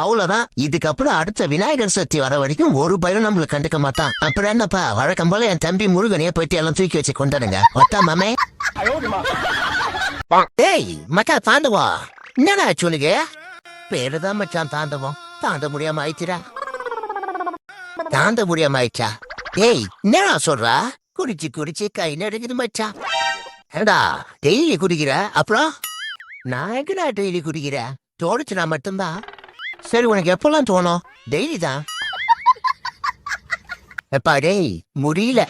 அவ்வளவுதான். இதுக்கப்புறம் அடுத்த விநாயகர் சதுர்த்தி வர வரைக்கும் ஒரு பயிரும் நம்மள கண்டுக்க மாட்டான். அப்புறம் என்னப்பா வழக்கம் போல என் தம்பி முருகனையே போயிட்டு எல்லாம் தூக்கி வச்சு கொண்டாடுங்க. ஒத்தா மாமே? ஏய் மக்கா தாண்டவா என்னடா சொல்லுங்க பேருதான் மச்சான் தாண்டவம். தாண்ட முடியாம ஆயிடுச்சுடா தாண்ட முடியாம ஆயிடுச்சா ஏய் என்னடா சொல்றா? குடிச்சு குடிச்சு கை நடுக்குது மச்சான். ஏடா டெய்லி குடிக்கிற? அப்புறம்? நான் எங்கடா டெய்லி குடிக்கிறேன் தோணுச்சுனா மட்டும்தான். சரி உனக்கு எப்பெல்லாம் தோணும்? டெய்லி தான். எப்பா டேய் முடியல.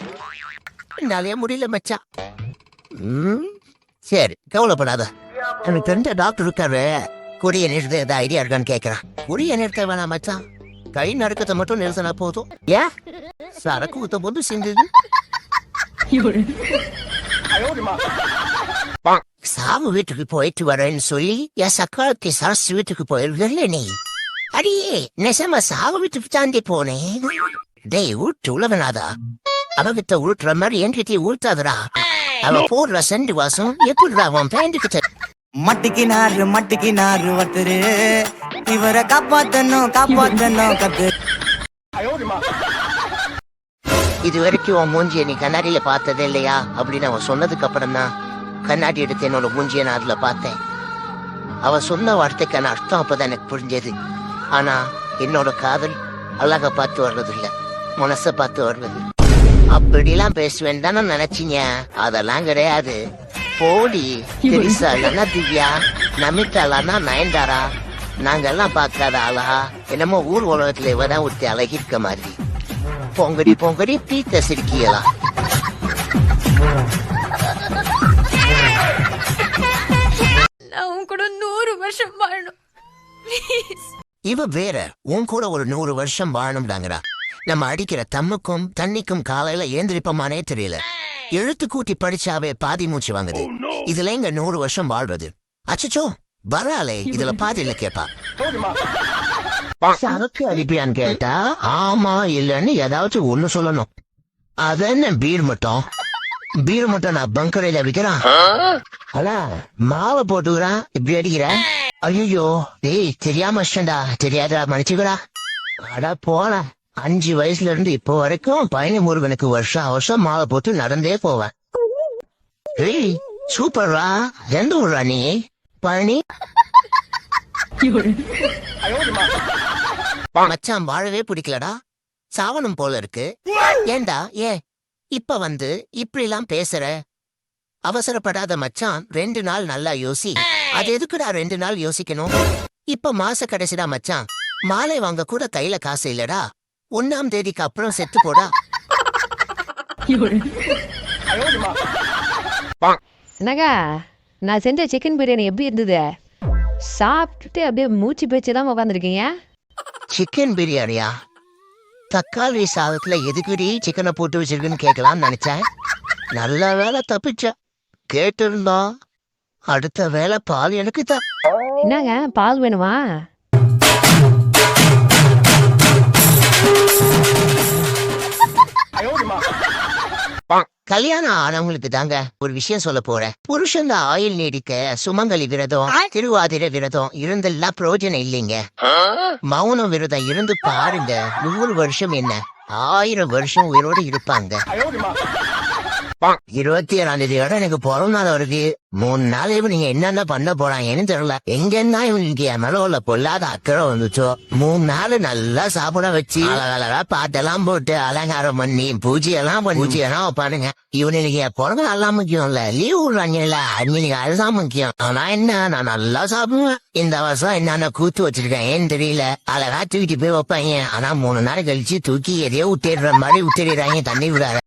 என்னாலே முடியல மச்சான் ம் சரி கவலைப்படாத. எனக்கு தெரிஞ்ச டாக்டர் இருக்காரு. குடிய நிறுத்த ஏதாவது ஐடியா இருக்கான்னு கேட்கறான் குடிய நிறுத்த வேணாம் மச்சான் கை நடுக்கத்தை மட்டும் நிறுத்தினா போதும். ஏன்? சரக்கு ஊத்த போது சிந்துது. சாமி வீட்டுக்கு போயிட்டு வரேன்னு சொல்லி என் சக்காலத்தி சரசு வீட்டுக்கு போயிருக்கல நீ? அடியே நெசமா சாவு வீட்டுக்கு தாண்டி போனேன் டேய் ஊட்டு உழவனாதா. அவகிட்ட ஊட்டுற மாதிரி என்கிட்ட ஊட்டாதடா அவ போடுற செண்டு வாசம் எப்படிடா அவன் பேண்டுக்கிட்ட மட்டிக்கினாரு மட்டிக்கினாரு ஒருத்தரு. இவரை காப்பாத்தணும் காப்பாத்தணும் கத்து. இது வரைக்கும் உன் மூஞ்சிய நீ கண்ணாடியில பார்த்ததே இல்லையா? அப்படின்னு அவன் சொன்னதுக்கு அப்புறம் தான் கண்ணாடி எடுத்து என்னோட மூஞ்சிய நான் அதுல பார்த்தேன். அவ சொன்ன வார்த்தைக்கான அர்த்தம் அப்பதான் எனக்கு புரிஞ்சது. ஆனா என்னோட காதல் அழக பார்த்து வர்றது இல்ல மனச பார்த்து வர்றது. அப்படிலாம் பேசுவேன் தானே நினைச்சீங்க? அதெல்லாம் கிடையாது. போடி திரிசாலனா திவ்யா நமிதா நயன்தாரா? நயன்தாரா நாங்கெல்லாம் பார்க்காத ஆளா? என்னமோ ஊர் உலகத்துல இவதான் ஒருத்தி அழகி இருக்க மாதிரி. பொங்கடி பொங்கடி பீத்த சிரிக்கியலாம் நான் உன் கூட நூறு வருஷம் வாழணும். ப்ளீஸ் இவ வேற. உன் கூட ஒரு நூறு வருஷம் வாழணும்டாங்கடா நம்ம அடிக்கிற தம்முக்கும் தண்ணிக்கும் காலையில ஏந்திரிப்பமானே தெரியல. எழுத்து கூட்டி படிச்சாவே பாதி மூச்சு வாங்குது. இதுல எங்க நூறு வருஷம் வாழ்றது? அச்சச்சோ வராலே இதுல பாதியில கேப்பா. சரக்கு அடிப்பியான்னு கேட்டா ஆமா இல்லன்னு ஏதாச்சும் ஒண்ணு சொல்லணும். அது என்ன பீர் மட்டும்? பீர் மட்டும் நான் பங்கரையில விக்கிறான். அடா மாவை போட்டுக்கிறான். இப்படி அடிக்கிற? ஐயோ டேய் தெரியாம வச்சிட்டேன்டா தெரியாதடா மன்னிச்சுக்கடா. அடா போல அஞ்சு வயசுல இருந்து இப்போ வரைக்கும் பழனி முருகனுக்கு வருஷம் வருஷம் மாலை போட்டு நடந்தே போவேன். ஏய் சூப்பர்ரா. எந்த ஊர்ரா நீ? பழனி? மச்சான் வாழவே பிடிக்கலடா. சாவனம் போல இருக்கு. ஏண்டா ஏ இப்ப வந்து இப்படி எல்லாம் பேசுற? அவசரப்படாத மச்சான் ரெண்டு நாள் நல்லா யோசி. அது எதுக்குடா ரெண்டு நாள் யோசிக்கணும்? இப்ப மாச கடைசிடா மச்சான். மாலை வாங்க கூட கையில காசு இல்லடா. ஒன்னாம் தேதிக்கு அப்புறம் செத்து போடா. என்னக்கா நான் செஞ்ச சிக்கன் பிரியாணி எப்படி இருந்தது? சாப்பிட்டுட்டு அப்படியே மூச்சு பேச்சு தான் உட்காந்துருக்கீங்க சிக்கன் பிரியாணியா? தக்காளி சாதத்துல எதுக்குடி சிக்கனை போட்டு வச்சிருக்குன்னு கேட்கலாம்னு நினைச்சேன். நல்ல வேலை தப்பிச்ச. கேட்டிருந்தோம் அடுத்த வேலை பால் எனக்கு தான் என்னங்க பால் வேணுமா? கல்யாணம் ஆனவங்களுக்கு தாங்க ஒரு விஷயம் சொல்ல போறேன். புருஷன் ஆயுள் நீடிக்க சுமங்கலி விரதம் திருவாதிரை விரதம் இருந்தெல்லாம் பிரயோஜனம் இல்லைங்க. மௌனம் விரதம் இருந்து பாருங்க நூறு வருஷம் என்ன? ஆயிரம் வருஷம் உயிரோடு இருப்பாங்க. இருபத்தி ஏழாம் தேதியோட எனக்கு பிறந்த நாள் வருது மூணு நாள் இவன் நீங்க என்னென்ன பண்ண போறாங்கன்னு தெரியல. எங்கன்னா இவனுக்கு என் மேல உள்ள பொல்லாத அக்கறை வந்துச்சோ. மூணு நாள் நல்லா சாப்பிட வச்சு அழகழகா பாட்டெல்லாம் போட்டு அலங்காரம் பண்ணி பூஜை எல்லாம் பண்ணி பூஜை எல்லாம் வைப்பானுங்க இவனுக்கு என் பிறந்த நாள்லாம் முக்கியம் இல்ல. லீவ் விடுறாங்கல்ல. அன்னைக்கு அதுதான் முக்கியம். ஆனா என்ன நான் நல்லா சாப்பிடுவேன். இந்த வருஷம் என்னென்ன கூத்து வச்சிருக்கேன் ஏன்னு தெரியல. அழகா தூக்கிட்டு போய் வைப்பாங்க. ஆனா மூணு நாள் கழிச்சு தூக்கி எதையோ விட்டுடுற மாதிரி விட்டுடுறாங்க. தண்ணி விடாத.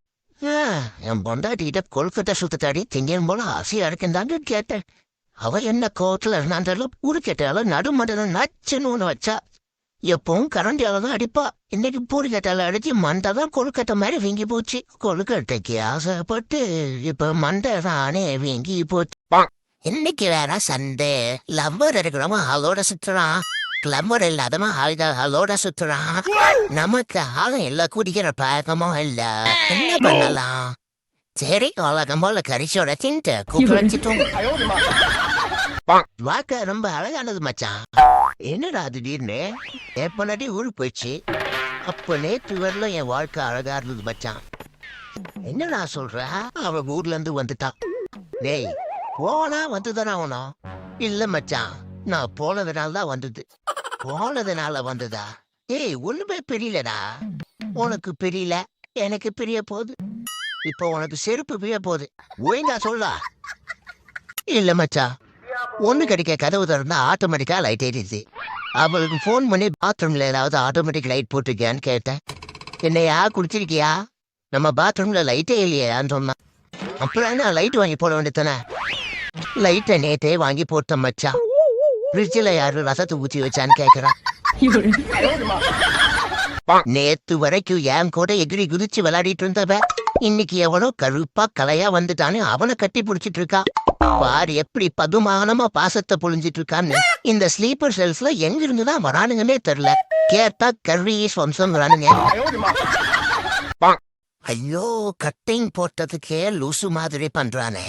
என் பொண்டாட்டிகிட்ட கொழுக்கட்டை சுத்தத்தாடி திங்கன் போல ஆசையா இருக்குந்தாங்க கேட்டேன். அவ என்ன கோவத்துல இருந்தாலும் ஊரு கேட்டால நடுமண்டல நச்சுன்னு ஒண்ணு வச்சா. எப்பவும் கரண்டியால தான் அடிப்பா. இன்னைக்கு பூரி கட்டால அடிச்சு மண்டை தான் கொழுக்கட்டை மாதிரி வீங்கி போச்சு. கொழுக்கட்டைக்கு ஆசைப்பட்டு இப்ப மண்டை தானே வீங்கி போச்சு. இன்னைக்கு வேற சண்டே. லவ்வர் இருக்கிறவன் ஆளோட சுத்துறான். கிளம்பர் ஆயுத ஆளோட சுத்துறான் நமக்கு ஆளும் இல்ல குடிக்கிற பழக்கமும் இல்ல என்ன பண்ணலாம் சரி உலகம் போல கரிசோட தின்ட்டு கூப்பிட்டு வச்சுட்டோம் வாழ்க்கை ரொம்ப அழகானது மச்சான் என்னடா திடீர்னு எப்ப நடி ஊருக்கு போயிடுச்சு அப்ப நேற்று வரலும் என் வாழ்க்கை அழகா இருந்தது மச்சான் என்னடா சொல்ற அவ ஊர்ல இருந்து வந்துட்டான் டேய் போனா வந்துதானே ஆகணும் இல்ல மச்சான் நான் போனதுனால தான் வந்தது போனதுனால வந்ததா? ஏய் ஒண்ணுமே தெரியலடா உனக்கு தெரியல எனக்கு பிரிய போகுது இப்போ உனக்கு செருப்பு பிரிய போகுது ஒழுங்கா சொல்லா இல்ல மச்சா ஒண்ணு கிடைக்க கதவு திறந்தா ஆட்டோமேட்டிக்கா லைட் ஏறிடுது. அவளுக்கு ஃபோன் பண்ணி பாத்ரூம்ல ஏதாவது ஆட்டோமேட்டிக் லைட் போட்டிருக்கியான்னு கேட்டேன். என்னையா குடிச்சிருக்கியா நம்ம பாத்ரூம்ல லைட்டே இல்லையான்னு சொன்னான். அப்புறம் என்ன லைட் வாங்கி போட வேண்டியதானே லைட்டை நேத்தே வாங்கி போட்டேன் மச்சான் ஃப்ரிட்ஜில் யாரு ரசத்தை ஊற்றி வச்சான்னு கேட்குறான் நேத்து வரைக்கும் என் கூட எகிரி குதிச்சு விளையாடிட்டு இருந்தவ இன்னைக்கு எவனோ கருப்பா கலையா வந்துட்டான்னு அவனை கட்டி பிடிச்சிட்டு இருக்கா பாரு எப்படி பதுமானமா பாசத்தை பொழிஞ்சிட்டு இருக்கான்னு இந்த ஸ்லீப்பர் செல்ஸ்ல எங்க இருந்துதான் வரானுங்கன்னே தெரியல கேட்டா கர்வீஸ் வம்சம் வரானுங்க ஐயோ கட்டிங் போட்டதுக்கே லூசு மாதிரி பண்றானே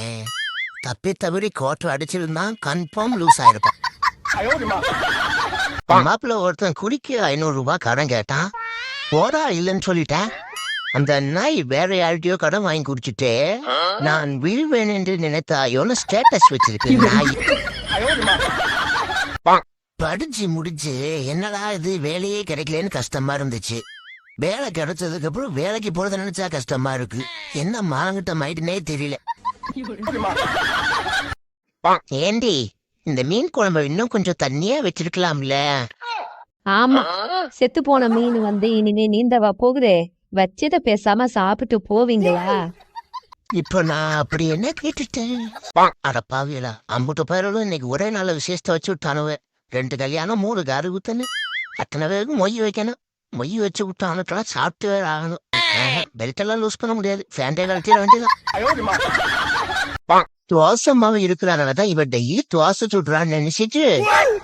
தப்பி தவறி கோட்டை அடிச்சிருந்தான் கன்ஃபார்ம் லூஸ் ஆயிருப்பான் மாப்பிள்ள ஒருத்தன் குடிக்க ஐநூறு ரூபாய் கடன் கேட்டான் போடா இல்லைன்னு சொல்லிட்டேன் அந்த நாய் வேற யார்கிட்டயோ கடன் வாங்கி குடிச்சிட்டு நான் விழுவேன் என்று நினைத்தாயோன்னு ஸ்டேட்டஸ் வச்சிருக்கு நாய் படிச்சு முடிச்சு என்னடா இது வேலையே கிடைக்கலன்னு கஷ்டமா இருந்துச்சு. வேலை கிடைச்சதுக்கு அப்புறம் வேலைக்கு போறத நினைச்சா கஷ்டமா இருக்கு. என்ன மாங்கிட்ட மைட்டுனே தெரியல. ஏண்டி? இந்த மீன் குழம்பு இன்னும் கொஞ்சம் தண்ணியா வச்சிருக்கலாம்ல. ஆமா. செத்து போன மீன் வந்து இனிமே நீந்தவா போகுதே? வச்சத பேசாம சாப்பிட்டு போவீங்களா? இப்போ நான் அப்படி என்ன கேட்டுட்டேன்? அட பாவியலா அம்புட்டு பேரோட இன்னைக்கு ஒரே நாள் விசேஷத்தை வச்சு விட்டானுவ. ரெண்டு கல்யாணம் மூணு காரு ஊத்தனு அத்தனை பேருக்கு மொய் வைக்கணும். மொய் வச்சு விட்டானுட்டெல்லாம் சாப்பிட்டு வேற ஆகணும். பெல்ட் எல்லாம் லூஸ் பண்ண முடியாது. ஃபேண்டே கழட்டிட வேண்டியதான் துவாச மாவு இருக்கிறனால தான் இவ டெய்லி துவாசை சுடுறான்னு நினைச்சிட்டு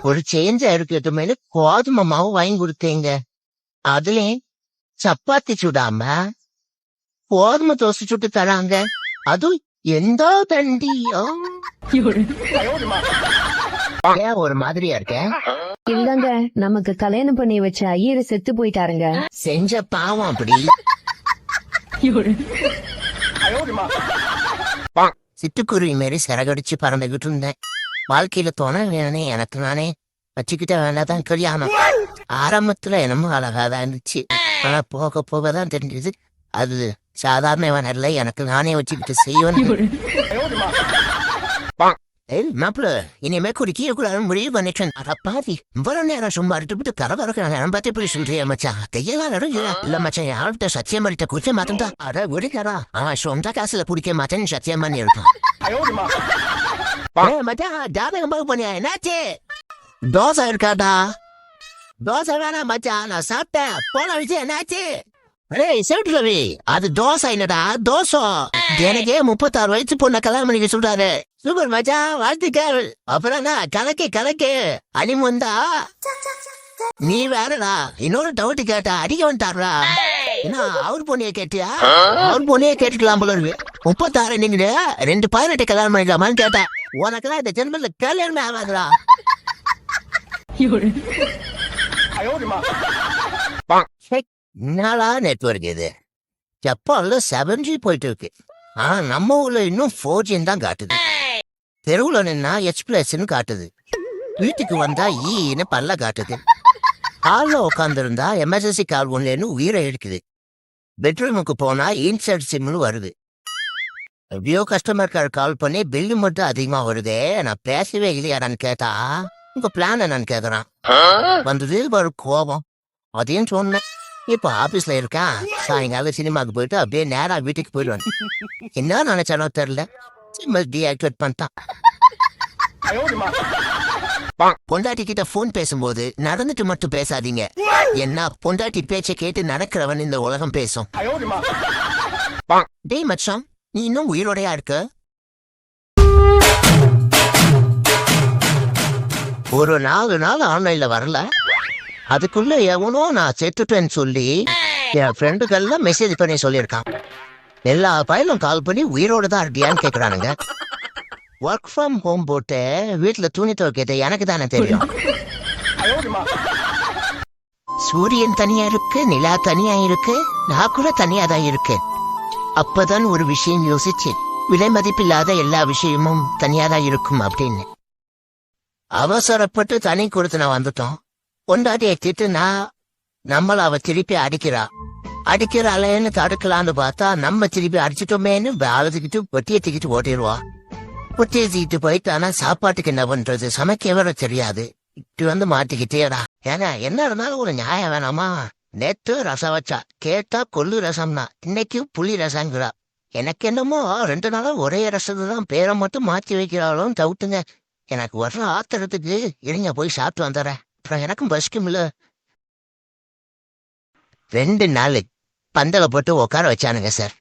ஒரு சேஞ்சா இருக்கிறது மேல கோதுமை மாவு வாங்கி கொடுத்தீங்க. அதுலயும் சப்பாத்தி சுடாம கோதுமை தோசை சுட்டு தராங்க. அதுவும் எந்த தண்டியோ? ஒரு மாதிரியா இருக்க? இல்லங்க நமக்கு கல்யாணம் பண்ணி வச்ச ஐயர் செத்து போயிட்டாருங்க. செஞ்ச பாவம் அப்படி. சிட்டுக்குருவி மாரி சிறகடிச்சு பறந்துகிட்டு இருந்தேன். வாழ்க்கையில தோண வேணே எனக்கு நானே. வச்சுக்கிட்ட வேண்டாதான் கல்யாணம் ஆரம்பத்துல என்னமோ அழகாதான் இருந்துச்சு. ஆனா போக போக தான் தெரிஞ்சது. அது சாதாரண இல்லை எனக்கு நானே வச்சுக்கிட்டு செய்வேன் ஏய் மாப்பிள இனிமே குடிக்க கூடாதுன்னு முடிவு பண்ணிட்டேன். அட பாதி இவ்வளவு நேரம் சும்மா விட்டு கர கறக்க நேரம் பார்த்து இப்படி சொல்றியா மச்சான். கையெல்லாம் இல்ல மச்சான் யார்கிட்ட சத்தியம் பண்ணிட்ட குடிக்க மாட்டேன்டா அட விடுக்கடா அவன் சொந்த காசுல குடிக்க மாட்டேன்னு சத்தியம் பண்ணி இருக்கான் மச்சான் ஜாதகம் பார்க்க போனியா? என்னாச்சு? தோசை இருக்காடா? தோசை வேணாம் மச்சான். நான் சாப்பிட்டேன். போன விஷயம் என்னாச்சு? ஏய் சேட்டு ரவி. அது தோசை என்னடா தோசை. எனக்கே முப்பத்தாறு வயசு பொண்ண கல்யாணம் பண்ணிக்க சொல்றாரு. சூப்பர் மச்சான் வாழ்த்துக்கள். அப்புறம் கலக்கு கலக்கு. அனிமுந்தா நீ வேறடா இன்னொரு டவுட் கேட்டா அடிக்க வந்துட்டாரா என்ன அவர் பொண்ணைய கேட்டியா? அவர் பொண்ணைய கேட்டுக்கலாம் போல இருக்கு. முப்பத்தாறு நீங்க ரெண்டு பதினெட்டு கல்யாணம் பண்ணிக்கலாமான்னு கேட்டா உனக்கெல்லாம் இந்த ஜென்மத்துல கல்யாணமே ஆகாதுடா. என்னடா நெட்வொர்க் இது? ஜப்பான்ல செவன் ஜி போயிட்டு இருக்கு ஆனா நம்ம ஊர்ல இன்னும் ஃபோர் ஜின்னு தான் காட்டுது. தெருவுல நின்னா ஹெச் பிளஸ்ன்னு காட்டுது. வீட்டுக்கு வந்தா ஈன்னு பல்ல காட்டுது. ஹால்ல உட்காந்துருந்தா எமர்ஜென்சி கால் ஒன்றுன்னு உயிரை எடுக்குது பெட்ரூமுக்கு போனா இன்சர்ட் சிம்னு வருது. எப்படியோ கஸ்டமர் கேர் கால் பண்ணி பில்லு மட்டும் அதிகமா வருதே. நான் பேசவே இல்லையாடான்னு கேட்டா உங்க பிளான் என்னன்னு கேக்குறான். வந்தது ஒரு கோபம். அதையும் சொன்னேன். இப்போ ஆபீஸ்ல இருக்கான் சாயங்காலம் சினிமாக்கு போயிட்டு அப்படியே நேரா வீட்டுக்கு போயிடுவான். என்ன நினைச்சானோ தெரியல. சிம்மல் டீஆக்டிவேட் பண்ணிட்டான் பொண்டாட்டி கிட்ட போன் பேசும்போது நடந்துட்டு மட்டும் பேசாதீங்க. என்ன பொண்டாட்டி பேச்சை கேட்டு நடக்கிறவன் இந்த உலகம் பேசும். டேய் மச்சான் நீ இன்னும் உயிரோடையா இருக்க? ஒரு நாலு நாள் ஆன்லைன்ல வரல. அதுக்குள்ள எவனோ நான் செத்துட்டேன்னு சொல்லி என் ஃப்ரெண்டுகள்லாம் மெசேஜ் பண்ணி சொல்லியிருக்கான். எல்லா பயிலும் கால் பண்ணி உயிரோட தான் இருக்கியான்னு கேட்குறானுங்க ஒர்க் ஃப்ரம் ஹோம் போட்டு வீட்டில் துணி துவைக்கிறது எனக்கு தானே தெரியும். சூரியன் தனியா இருக்கு நிலா தனியா இருக்கு நான் கூட தனியா தான் இருக்கேன் அப்பதான் ஒரு விஷயம் யோசிச்சேன் விலை மதிப்பில்லாத எல்லா விஷயமும் தனியா தான் இருக்கும் அப்படின்னு. அவசரப்பட்டு தனி கொடுத்து நான் வந்துட்டோம். பொண்டாட்டியை திட்டுனா நம்மள அவ திருப்பி அடிக்கிறா. அடிக்கிறாளேன்னு தடுக்கலான்னு பார்த்தா நம்ம திருப்பி அடிச்சிட்டோமேன்னு அழுதுகிட்டு பொட்டியை தூக்கிட்டு ஓட்டிடுவா பொட்டியை தூக்கிட்டு போயிட்டானா சாப்பாட்டுக்கு என்ன பண்றது? சமைக்க வேற தெரியாது. இப்படி வந்து மாட்டிக்கிட்டேடா. ஏன்னா என்ன இருந்தாலும் ஒரு நியாயம் வேணாமா? நேத்து ரசம் வச்சா. கேட்டா கொள்ளு ரசம்னா. இன்னைக்கும் புளி ரசங்கிறா எனக்கு என்னமோ ரெண்டு நாளும் ஒரே ரசத்தை தான் பேரை மட்டும் மாத்தி வைக்கிறாளும் தவிட்டுங்க எனக்கு வர்ற ஆத்திரத்துக்கு இருங்க போய் சாப்பிட்டு வந்துடுறேன். அப்புறம் எனக்கும் பசிக்கும்ல. ரெண்டு நாள் பந்தல போட்டு உட்கார வச்சானுங்க சார்.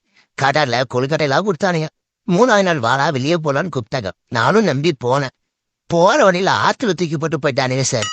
கடல்ல கொழுக்கட்டையெல்லாம் கொடுத்தானுங்க. மூணாவது நாள் வாரா வெளியே போலான்னு கூப்பிட்டாங்க. நானும் நம்பி போனேன். போற வழியில ஆத்துல தூக்கி போட்டு போயிட்டானுங்க சார்.